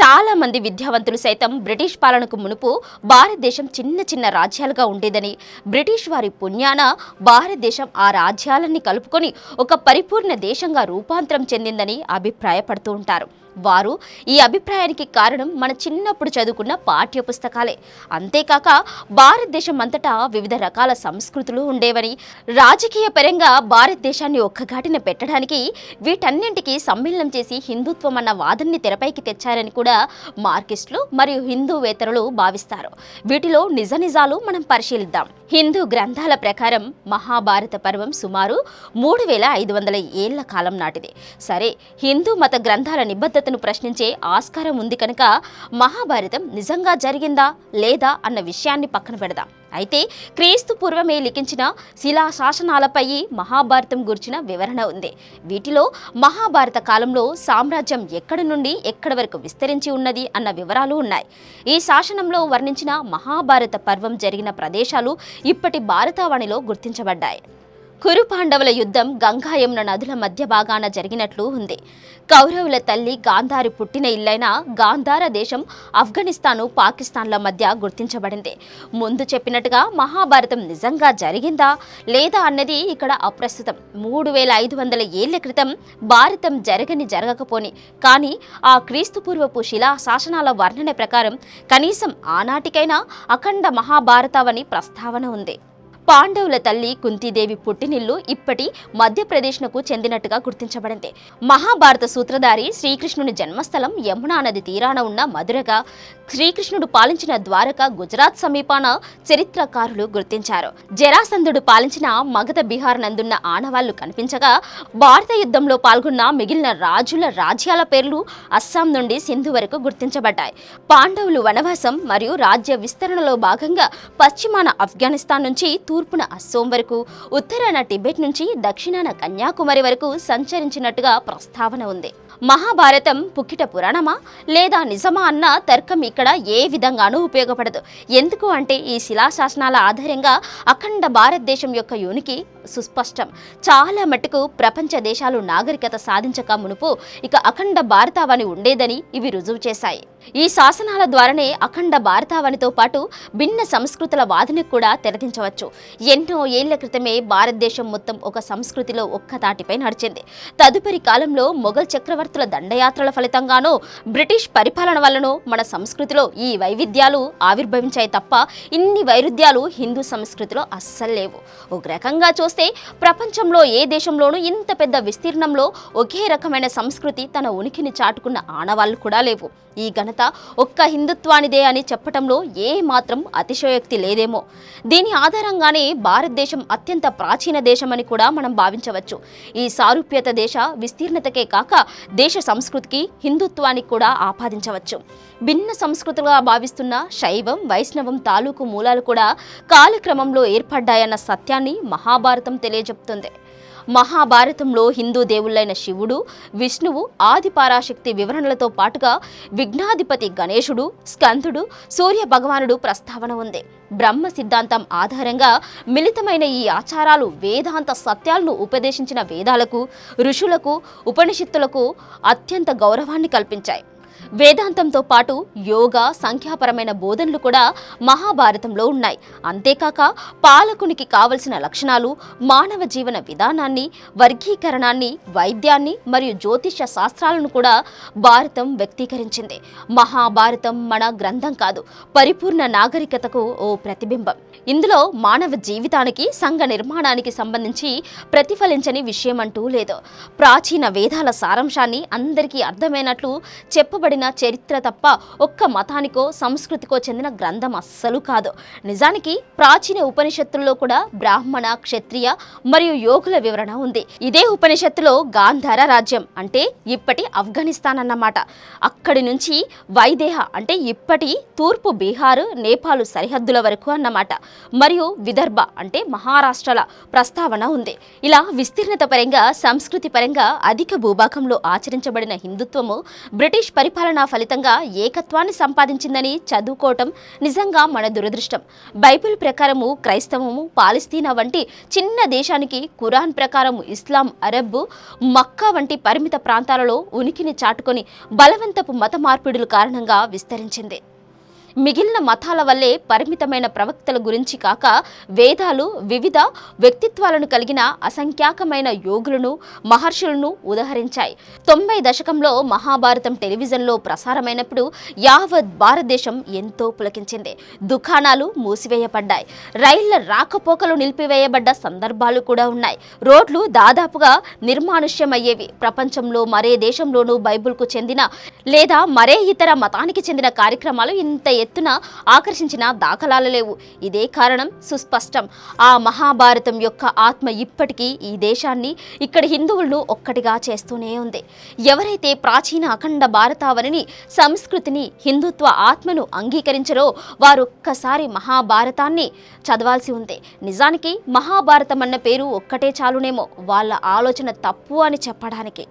చాలా మంది విద్యావంతులు సైతం బ్రిటిష్ పాలనకు మునుపు భారతదేశం చిన్న చిన్న రాజ్యాలుగా ఉండేదని. బ్రిటిష్ వారి పుణ్యాన భారతదేశం ఆ రాజ్యాలన్నీ కలుపుకొని ఒక పరిపూర్ణ దేశంగా రూపాంతరం చెందిందని అభిప్రాయపడుతూ ఉంటారు. వారు ఈ అభిప్రాయానికి కారణం మన చిన్నప్పుడు చదువుకున్న పాఠ్య పుస్తకాలే అంతేకాక భారతదేశం అంతటా వివిధ రకాల సంస్కృతులు ఉండేవని రాజకీయ పరంగా భారతదేశాన్ని ఒక్కగాటిన పెట్టడానికి వీటన్నింటికి సమ్మేళనం చేసి హిందుత్వం అన్న వాదనని తెరపైకి తెచ్చారని కూడా మార్కిస్టులు మరియు హిందూవేతరులు భావిస్తారు. వీటిలో నిజ నిజాలు మనం పరిశీలిద్దాం. హిందూ గ్రంథాల ప్రకారం మహాభారత పర్వం సుమారు మూడు వేల ఐదు వందల ఏళ్ళ కాలం నాటిది. సరే హిందూ మత గ్రంథాల నిబద్ధత నిబద్ధతను ప్రశ్నించే ఆస్కారం ఉంది కనుక మహాభారతం నిజంగా జరిగిందా లేదా అన్న విషయాన్ని పక్కన పెడదాం. అయితే క్రీస్తు పూర్వమే లిఖించిన శిలా శాసనాలపై మహాభారతం గురించిన వివరణ ఉంది. వీటిలో మహాభారత కాలంలో సామ్రాజ్యం ఎక్కడి నుండి ఎక్కడి వరకు విస్తరించి ఉన్నది అన్న వివరాలు ఉన్నాయి. ఈ శాసనంలో వర్ణించిన మహాభారత పర్వం జరిగిన ప్రదేశాలు ఇప్పటి భారతావనిలో గుర్తించబడ్డాయి. కురు పాండవుల యుద్ధం గంగాయమున నదుల మధ్య భాగాన జరిగినట్లు ఉంది. కౌరవుల తల్లి గాంధారి పుట్టిన ఇల్లైన గాంధార దేశం ఆఫ్ఘనిస్తాను పాకిస్తాన్ల మధ్య గుర్తించబడింది. ముందు చెప్పినట్టుగా మహాభారతం నిజంగా జరిగిందా లేదా అన్నది ఇక్కడ అప్రస్తుతం. మూడు వేల ఐదు వందల ఏళ్ళ క్రితం భారతం జరగని జరగకపోని కానీ ఆ క్రీస్తుపూర్వపు శిలా శాసనాల వర్ణన ప్రకారం కనీసం ఆనాటికైనా అఖండ మహాభారతావని ప్రస్తావన ఉంది. పాండవుల తల్లి కుంతీదేవి పుట్టినిల్లు ఇప్పటి మధ్యప్రదేశ్నకు చెందినట్టుగా గుర్తించబడింది. మహాభారత సూత్రధారి శ్రీకృష్ణుని జన్మస్థలం యమునా నది తీరాన ఉన్న మధురగా శ్రీకృష్ణుడు పాలించిన ద్వారక గుజరాత్ సమీపాన చరిత్రకారులు గుర్తించారు. జరాసంధుడు పాలించిన మగధ బీహార్ నందున్న ఆనవాళ్ళు కనిపించగా భారత యుద్ధంలో పాల్గొన్న మిగిలిన రాజుల రాజ్యాల పేర్లు అస్సాం నుండి సింధు వరకు గుర్తించబడ్డాయి. పాండవులు వనవాసం మరియు రాజ్య విస్తరణలో భాగంగా పశ్చిమాన ఆఫ్ఘనిస్తాన్ నుంచి తూర్పున అస్సోం వరకు ఉత్తరాన టిబెట్ నుంచి దక్షిణాన కన్యాకుమారి వరకు సంచరించినట్టుగా ప్రస్తావన ఉంది. మహాభారతం పుక్కిట పురాణమా? లేదా నిజమా అన్న తర్కం ఇక్కడ ఏ విధంగానూ ఉపయోగపడదు. ఎందుకు అంటే ఈ శిలాశాసనాల ఆధారంగా అఖండ భారతదేశం యొక్క యూనికి సుస్పష్టం. చాలా మటుకు ప్రపంచ దేశాలు నాగరికత సాధించక మునుపు ఇక అఖండ భారతావని ఉండేదని ఇవి రుజువు చేశాయి. ఈ శాసనాల ద్వారానే అఖండ భారతావనితో పాటు భిన్న సంస్కృతుల వాదనకు కూడా తెరదించవచ్చు. ఎన్నో ఏళ్ళ క్రితమే భారతదేశం మొత్తం ఒక సంస్కృతిలో ఒక్కతాటిపై నడిచింది. తదుపరి కాలంలో మొఘల్ చక్రవర్తుల దండయాత్రల ఫలితంగానో బ్రిటిష్ పరిపాలన వల్లనో మన సంస్కృతిలో ఈ వైవిధ్యాలు ఆవిర్భవించాయి తప్ప ఇన్ని వైరుధ్యాలు హిందూ సంస్కృతిలో అస్సలు లేవు. ఒక రకంగా చూస్తే ప్రపంచంలో ఏ దేశంలోనూ ఇంత పెద్ద విస్తీర్ణంలో ఒకే రకమైన సంస్కృతి తన ఉనికిని చాటుకున్న ఆనవాళ్ళు కూడా లేవు. ఈ ఘనత ఒక్క హిందుత్వానిదే అని చెప్పటంలో ఏ మాత్రం అతిశయోక్తి లేదేమో. దీని ఆధారంగానే భారతదేశం అత్యంత ప్రాచీన దేశమని కూడా మనం భావించవచ్చు. ఈ సారూప్యత దేశ విస్తీర్ణతకే కాక దేశ సంస్కృతికి హిందుత్వానికి కూడా ఆపాదించవచ్చు. భిన్న సంస్కృతులుగా భావిస్తున్న శైవం వైష్ణవం తాలూకు మూలాలు కూడా కాలక్రమంలో ఏర్పడ్డాయన్న సత్యాన్ని మహాభారతం తెలియజెప్తుంది. మహాభారతంలో హిందూ దేవుళ్ళైన శివుడు విష్ణువు ఆది పరాశక్తి వివరణలతో పాటుగా విఘ్నాధిపతి గణేశుడు స్కందుడు సూర్య భగవానుడు ప్రస్తావన ఉంది. బ్రహ్మ సిద్ధాంతం ఆధారంగా మిళితమైన ఈ ఆచారాలు వేదాంత సత్యాలను ఉపదేశించిన వేదాలకు ఋషులకు ఉపనిషత్తులకు అత్యంత గౌరవాన్ని కల్పించాయి. వేదాంతంతో పాటు యోగా సంఖ్యాపరమైన బోధనలు కూడా మహాభారతంలో ఉన్నాయి. అంతేకాక పాలకునికి కావలసిన లక్షణాలు మానవ జీవన విధానాన్ని వర్గీకరణాన్ని వైద్యాన్ని మరియు జ్యోతిష శాస్త్రాలను కూడా భారతం వ్యక్తీకరించింది. మహాభారతం మన గ్రంథం కాదు పరిపూర్ణ నాగరికతకు ఓ ప్రతిబింబం. ఇందులో మానవ జీవితానికి సంఘ నిర్మాణానికి సంబంధించి ప్రతిఫలించని విషయం అంటూ లేదు. ప్రాచీన వేదాల సారాంశాన్ని అందరికీ అర్థమైనట్లు రాయబడిన చరిత్ర తప్ప ఒక్క మతానికో సంస్కృతికో చెందిన గ్రంథం అస్సలు కాదు. నిజానికి ప్రాచీన ఉపనిషత్తుల్లో కూడా బ్రాహ్మణ క్షత్రియ మరియు యోగుల వివరణ ఉంది. ఇదే ఉపనిషత్తులో గాంధార రాజ్యం అంటే ఇప్పటి ఆఫ్ఘనిస్తాన్ అన్నమాట. అక్కడి నుంచి వైదేహ అంటే ఇప్పటి తూర్పు బీహారు నేపాల్ సరిహద్దుల వరకు అన్నమాట. మరియు విదర్భ అంటే మహారాష్ట్రల ప్రస్తావన ఉంది. ఇలా విస్తీర్ణత పరంగా సంస్కృతి పరంగా అధిక భూభాగంలో ఆచరించబడిన హిందుత్వము బ్రిటిష్ పరిపాలన పరిపాలన ఫలితంగా ఏకత్వాన్ని సంపాదించిందని చదువుకోవటం నిజంగా మన దురదృష్టం. బైబిల్ ప్రకారము క్రైస్తవము పాలిస్తీనా వంటి చిన్న దేశానికి ఖురాన్ ప్రకారం ఇస్లాం అరబ్ మక్కా వంటి పరిమిత ప్రాంతాలలో ఉనికిని చాటుకొని బలవంతపు మత మార్పిడుల కారణంగా విస్తరించింది. మిగిలిన మతాల వల్లే పరిమితమైన ప్రవక్తల గురించి కాక వేదాలు వివిధ వ్యక్తిత్వాలను కలిగిన అసంఖ్యాకమైన యోగులను మహర్షులను ఉదహరించాయి. తొంభై దశకంలో మహాభారతం టెలివిజన్లో ప్రసారమైనప్పుడు యావత్ భారతదేశం ఎంతో పులకించింది. దుకాణాలు మూసివేయబడ్డాయి. రైళ్ళ రాకపోకలు నిలిపివేయబడ్డ సందర్భాలు కూడా ఉన్నాయి. రోడ్లు దాదాపుగా నిర్మానుష్యమయ్యేవి. ప్రపంచంలో మరే దేశంలోనూ బైబిల్కు చెందిన లేదా మరే ఇతర మతానికి చెందిన కార్యక్రమాలు ఇంత ఎత్తున ఆకర్షించిన దాఖలాలు లేవు. ఇదే కారణం సుస్పష్టం. ఆ మహాభారతం యొక్క ఆత్మ ఇప్పటికీ ఈ దేశాన్ని ఇక్కడ హిందువులను ఒక్కటిగా చేస్తూనే ఉంది. ఎవరైతే ప్రాచీన అఖండ భారతావనిని సంస్కృతిని హిందుత్వ ఆత్మను అంగీకరించరో వారు ఒక్కసారి మహాభారతాన్ని చదవాల్సి ఉంది. నిజానికి మహాభారతం అన్న పేరు ఒక్కటే చాలునేమో. వాళ్ళ ఆలోచన తప్పు అని చెప్పడానికి.